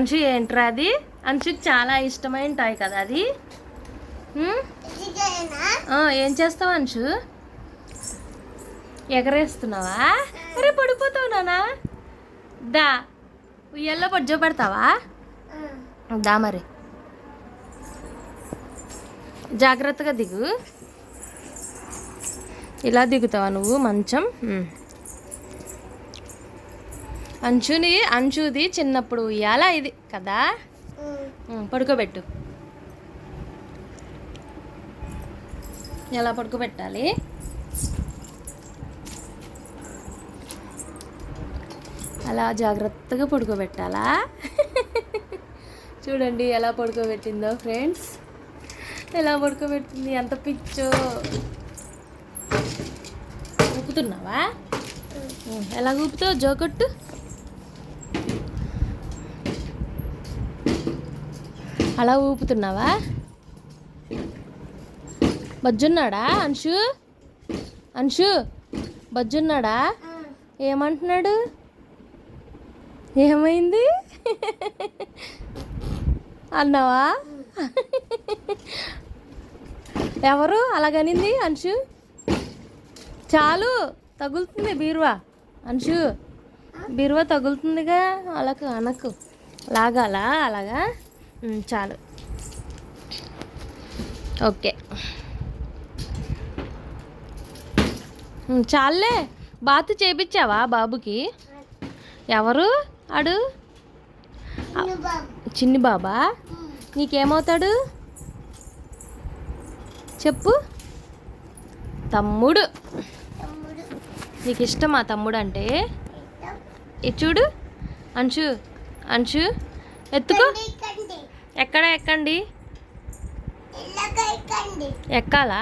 అంశు ఏంట్రా అది? అంశుకి చాలా ఇష్టమైన టాయ్ కదా అది? ఏం చేస్తావు అంశు? ఎగరేస్తున్నావా? అరే పడిపోతావు నానా? దా ఉయ్యల్లో పడ్జో పడతావా? దా మరి. జాగ్రత్తగా దిగు. ఇలా దిగుతావా నువ్వు మంచం? అంచుని అంచుది చిన్నప్పుడు ఉయ్యాల ఇది? కదా? పడుకోబెట్టు. ఎలా పడుకోబెట్టాలి? అలా జాగ్రత్తగా పడుకోబెట్టాలా? చూడండి ఎలా పడుకోబెట్టిందో ఫ్రెండ్స్. ఎలా పడుకోబెట్టింది? ఎంత పిచ్చో. ఊపుతున్నావా? ఎలా ఊపుతావు? జోకొట్టు అలా ఊపుతున్నావా? బజ్జున్నాడా అంశు? అంశు బజ్జున్నాడా? ఏమంటున్నాడు? ఏమైంది? అన్నావా? ఎవరు? అలాగనింది అంశు. చాలు తగులుతుంది బీరువా. అంశు బీరువా తగులుతుందిగా అలాగ అనకు లాగాలా? అలాగా? చాలు. ఓకే. చాలే బాత్ చేపించావా బాబుకి? ఎవరు? అడు చిన్ని బాబా నీకేమవుతాడు? చెప్పు. తమ్ముడు. నీకు ఇష్టమా తమ్ముడు అంటే చూడు. అంశు అంశు ఎత్తుకో. ఎక్కడ ఎక్కండి? ఎక్కాలా?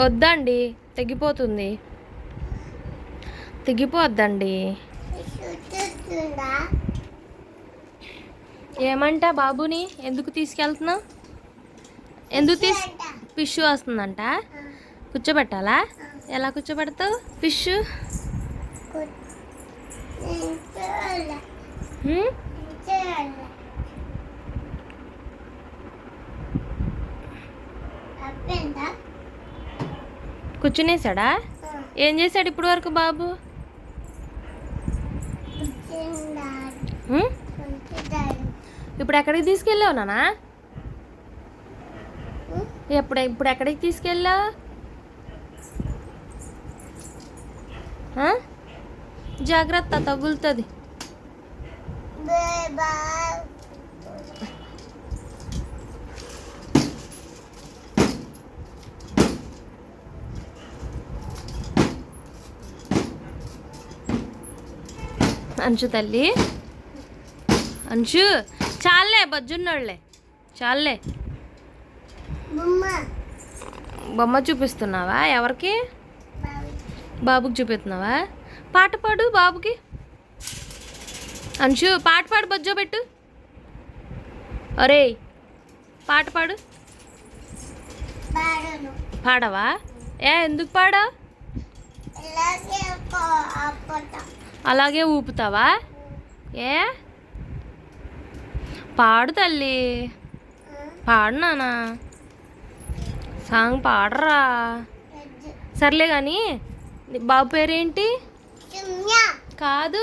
వద్దండి తెగిపోతుంది. తెగిపోద్దండి. ఏమంట బాబుని? ఎందుకు తీసుకెళ్తున్నావు ఎందుకు తీస్ ఫిష్ వస్తుందంట? కూర్చోబెట్టాలా? ఎలా కూర్చోబెడతావు? ఫిష్? Hmm? కూర్చునేసాడా ఏం చేశాడు ఇప్పుడు వరకు బాబు? Hmm? ఇప్పుడు ఎక్కడికి తీసుకెళ్ళావు నానా? ఎప్పుడు ఇప్పుడు ఎక్కడికి తీసుకెళ్ళావు? జాగ్రత్త తగులుతుంది. అంశు తల్లి. అంశు చాలే బజ్జున్నాడులే చాలే బొమ్మ చూపిస్తున్నావా? ఎవరికి? బాబుకి చూపిస్తున్నావా? పాట పాడు బాబుకి. అంశు పాట పాడు బజ్జో పెట్టు. అరే పాట పాడు. పాడవా? ఏ ఎందుకు పాడా? అలాగే ఊపుతావా? ఏ? పాడు తల్లి. పాడు నానా. సాంగ్ పాడరా. సర్లే కానీ బాబు పేరేంటి? కాదు.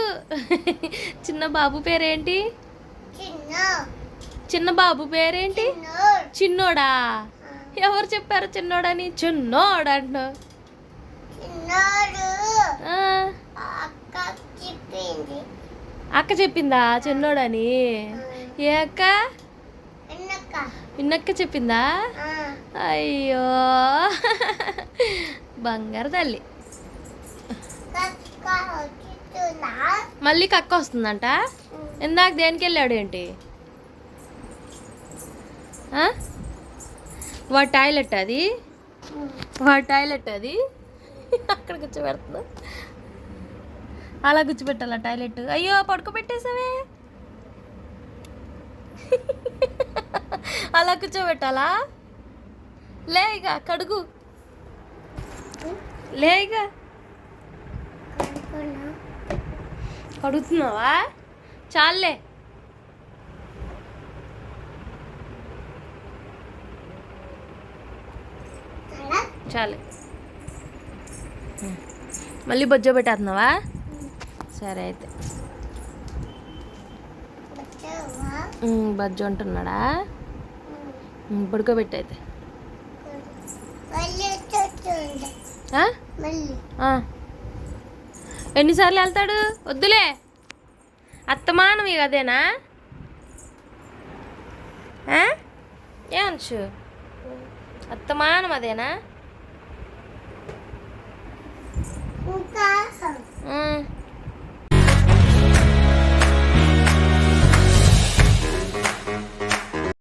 చిన్న బాబు పేరేంటి? చిన్న బాబు పేరేంటి? చిన్నోడా? ఎవరు చెప్పారు చిన్నోడని? చిన్నోడు అంటున్నావు అక్క చెప్పిందా చిన్నోడని? ఏ అక్క? ఇన్నక్క చెప్పిందా? అయ్యో. బంగారు తల్లి. మళ్ళీ కక్క వస్తుందంట. ఇందాక దేనికి వెళ్ళాడు ఏంటి? వా టాయిలెట్ అది? వా టాయిలెట్ అది? అక్కడ కూర్చోబెడుతుందా. అలా కూర్చోబెట్టాలా టాయిలెట్? అయ్యో పడుకోబెట్టేసావే అలా కూర్చోబెట్టాలా? లే ఇక కడుగు. లేగా కడుగుతున్నావా? చాలే చాలే మళ్ళీ బొజ్జ పెట్టేస్తున్నావా? సరే అయితే. బజ్జ ఉంటున్నాడా పడుకోబెట్టయితే. ఎన్నిసార్లు వెళ్తాడు? వద్దులే. అత్తమానం ఇక అదేనా? ఆ? ఏమనుచు అత్తమానం అదేనా? ఇంకా.